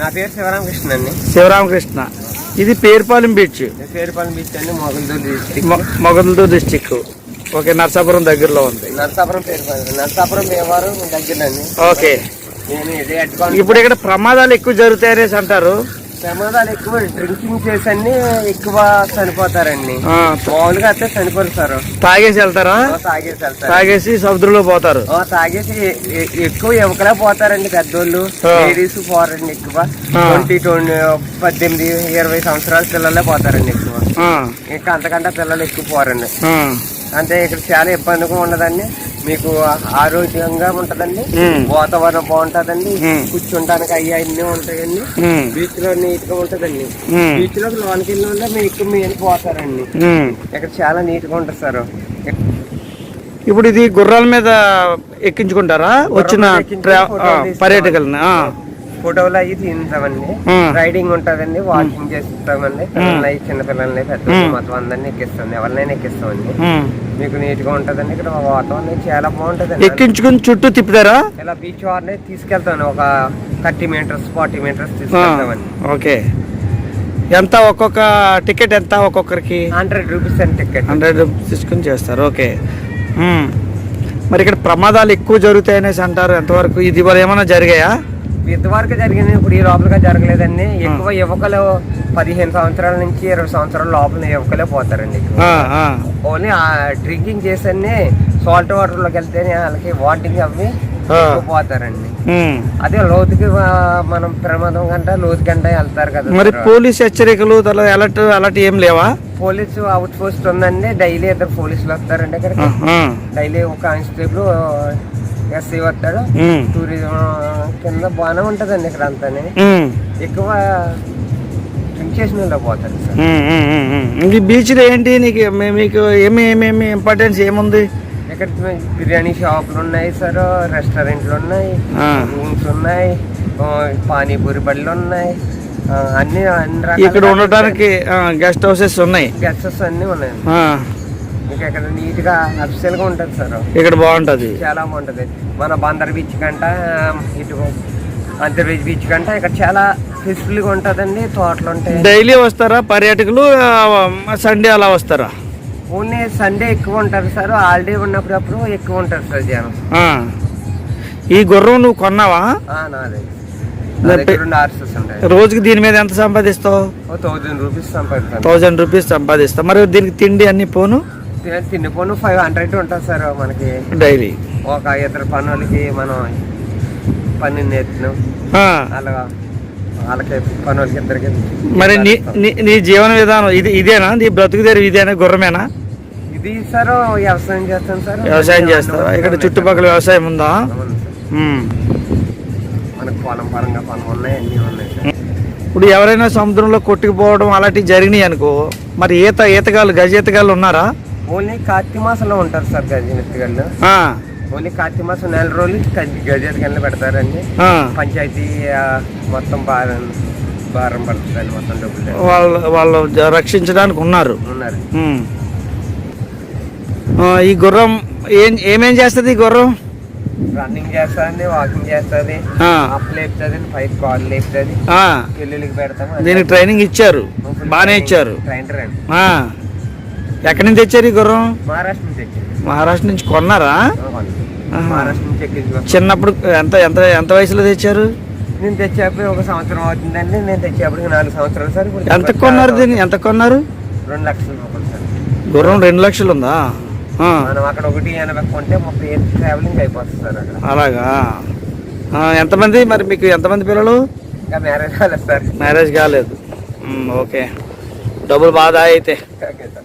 నా పేరు శివరామకృష్ణ అండి. శివరామకృష్ణ. ఇది పేరుపాలెం బీచ్. పేరుపాలెం బీచ్ అండి Mogalthur district Mogalthur district okay Narsapuram దగ్గరలో ఉంది. నరసాపురం పేరుపాలెం నరసాపురం భీమవరం దగ్గరండి ఓకే. నేను ఇదే అడ్వాన్స్ ఇప్పుడు ఇక్కడ ప్రమాదాలు ఎక్కువ జరుగుతాయనేసి అంటారు. ప్రమాదాలు ఎక్కువ డ్రింకింగ్ చేసండి ఎక్కువ చనిపోతారండి. మామూలుగా అయితే చనిపోరు సార్. తాగేసి వెళ్తారా? తాగేసి వెళ్తారు. తాగేసి సముద్రంలో పోతారు. తాగేసి ఎక్కువ యువకలే పోతారండి పెద్దోళ్ళు. లేడీస్ పోరండి ఎక్కువ. ట్వంటీ ట్వంటీ పద్దెనిమిది ఇరవై సంవత్సరాల పిల్లలే పోతారండి ఎక్కువ. ఇంకా అంతకంటే పిల్లలు ఎక్కువ పోరండి. అంటే ఇక్కడ చాలా ఇబ్బందిగా ఉండదండి మీకు ఆరోగ్యంగా ఉంటదండి. వాతావరణం బాగుంటదండి. కూర్చుంటానికి అయ్యి అన్ని ఉంటాయండి. బీచ్లో నీట్గా ఉంటదండి. బీచ్లో లోనికి వెళ్ళిన వాళ్ళే ఎక్కువ మీరు పోతారండి. ఇక్కడ చాలా నీట్గా ఉంటుంది సార్. ఇప్పుడు ఇది గుర్రాల మీద ఎక్కించుకుంటారా? వచ్చిన. పర్యాటకులని ఫోటోలు అవి తీస్తామండి. రైడింగ్ ఉంటదండి వాకింగ్ చేస్తామండి. పిల్లల్ని చిన్న పిల్లల్ని పెద్ద. మొత్తం అందరినీ ఎక్కిస్తాం ఎవరినైనా ఎక్కిస్తామండి. మీకు నీట్గా ఉంటదండి ఇక్కడ వాతావరణం చాలా బాగుంటదండి. ఎక్కించుకుని చుట్టూ తిప్పుతారా? ఇలా బీచ్ వారిని తీసుకెళ్తాను. ఒక థర్టీ మీటర్స్ ఫార్టీ మీటర్స్ తీసుకెళ్తామండి. ఓకే. ఎంత ఒక్కొక్క టికెట్ ఎంత ఒక్కొక్కరికి? హండ్రెడ్ రూపీస్ అండి టికెట్. హండ్రెడ్ రూపీస్ తీసుకుని చేస్తారు. ఓకే. మరి ఇక్కడ ప్రమాదాలు ఎక్కువ జరుగుతాయనేసి అంటారు. ఎంతవరకు ఇది మరి ఏమైనా జరిగాయా? ఇంతవరకు జరిగింది ఇప్పుడు ఈ లోపలగా జరగలేదండి. ఎక్కువ యువకులు పదిహేను సంవత్సరాల నుంచి ఇరవై సంవత్సరాల లోపల యువకులే పోతారండి. ఓన్లీ డ్రింకింగ్ చేసని సాల్ట్ వాటర్లోకి వెళ్తేనే వాళ్ళకి వాటింగ్ అవి పోతారండి. అదే లోతుకి మనం ప్రమాదం కంట లోతు కంట వెళ్తారు కదా మరి. పోలీస్ హెచ్చరికలు అలర్ట్ అలర్ట్ ఏం లేవా? పోలీసు అవుట్ పోస్ట్ ఉందండి. డైలీ ఇద్దరు పోలీసులు వస్తారండి ఆ. డైలీ ఒక కానిస్టేబుల్ ఎస్సీ మ్మ్. టూరిజం కింద బాగానే ఉంటదండి ఇక్కడ అంతా. ఎక్కువ డ్రింక్ చేసిన పోతారు సార్. బీచ్లో ఏంటి? నీకు మీకు ఏమి ఏమేమి ఇంపార్టెన్స్ ఏముంది? ఇక్కడ బిర్యానీ షాపులు ఉన్నాయి సార్ రెస్టారెంట్లు ఉన్నాయి. రూమ్స్ ఉన్నాయి పానీపూరి బళ్ళు ఉన్నాయి అన్ని అన్ని ఇక్కడ ఉండటానికి గెస్ట్ హౌసెస్ ఉన్నాయి. గెస్టెస్ అన్ని ఉన్నాయి మీకు ఇక్కడ నీట్గా అఫిషియల్గా ఉంటుంది సార్. ఇక్కడ బాగుంటది. చాలా బాగుంటది. మన బందర్ బీచ్ కంట ఇటు అంతర్వేజ్ బీచ్ కంట ఇక్కడ చాలా పీస్ఫుల్గా ఉంటదండి తోటలు ఉంటాయి. డైలీ వస్తారా పర్యాటకులు? సండే అలా వస్తారా? ఓన్లీ సండే ఎక్కువ ఉంటారు సార్ హాలిడే ఉన్నప్పుడు అప్పుడు ఎక్కువ ఉంటారు సార్ జనం. ఈ గుర్రం నువ్వు కొన్నావా? నాదే. రోజుకి దీని మీద ఎంత సంపాదిస్తావు? థౌజండ్ రూపీస్ సంపాదిస్తావు మరి దీనికి తిండి అన్ని పోను? తినే- తిండిపోను ఫైవ్ హండ్రెడ్ ఉంటుంది సార్ మనకి. డైలీ? ఒక ఇద్దరు పనులకి మనం పని నేర్చినాం ఆ. అలా వాళ్ళకి పనులకి ఇద్దరికి మరి నీ నీ- జీవన విధానం ఇది ఇదేనా? నీ బ్రతుకు తెరువు ఇదేనా? గుర్రమేనా? ఇది సార్ వ్యవసాయం చేస్తాను సార్. వ్యవసాయం చేస్తావా? ఇక్కడ చుట్టుపక్కల వ్యవసాయం ఉందా. మనకు పొలం పరంగా పనులు ఉన్నాయి అన్నీ ఉన్నాయి ఇప్పుడు ఎవరైనా సముద్రంలో కొట్టుకుపోవడం అలాంటివి జరిగినాయి అనుకో మరి ఈత ఈతగాళ్ళు గజ ఈతగాళ్ళు ఉన్నారా? ఓన్లీ కార్తీక మాసంలో ఉంటారు సార్ గజనెత్తిగళ్ళు ఆ, ఓన్లీ కార్తీక మాసం నెల రోజులు గజెత్తిగళ్ళు పెడతారండి. ఆ. పంచాయతీ మొత్తం భారం భారం పడుతుందండి మొత్తం డబ్బులు వాళ్ళు వాళ్ళు రక్షించడానికి ఉన్నారు. ఉన్నారు. ఈ గుర్రం ఏం ఏమేం చేస్తుంది ఈ గుర్రం? రన్నింగ్ చేస్తుంది వాకింగ్ చేస్తుంది అప్ లేపుతుంది పైకి కాల్ లేపుతుంది. పెళ్ళిళ్ళకి పెడతాము. దీనికి ట్రైనింగ్ ఇచ్చారు. బాగానే ఇచ్చారు. ట్రైనర్ అండి. ఎక్కడి నుంచి తెచ్చారు ఈ గుర్రం? మహారాష్ట్ర నుంచి ఎక్కింది మహారాష్ట్ర నుంచి కొన్నారా. మహారాష్ట్ర నుంచి ఎక్కించుకో చిన్నప్పుడు ఎంత ఎంత ఎంత వయసులో తెచ్చారు? నేను తెచ్చేప్పుడు ఒక సంవత్సరం అవుతుందండి. నేను తెచ్చేప్పటికి నాలుగు సంవత్సరాలు సార్ ఎంత కొన్నారు దీన్ని? ఎంత కొన్నారు? రెండు లక్షల రూపాయలు సార్. గుర్రం రెండు లక్షలు ఉందా మనం అక్కడ ఒకటి ఎనభై కొంటే ముప్పై ఏళ్ళు ట్రావెలింగ్ అయిపోతుంది సార్ అక్కడ. అలాగా? ఎంతమంది? మరి మీకు ఎంతమంది పిల్లలు? ఇంకా మ్యారేజ్ కాలేదు సార్. మ్యారేజ్ కాలేదు. ఓకే. డబ్బులు బాగా అయితే ఓకే సార్.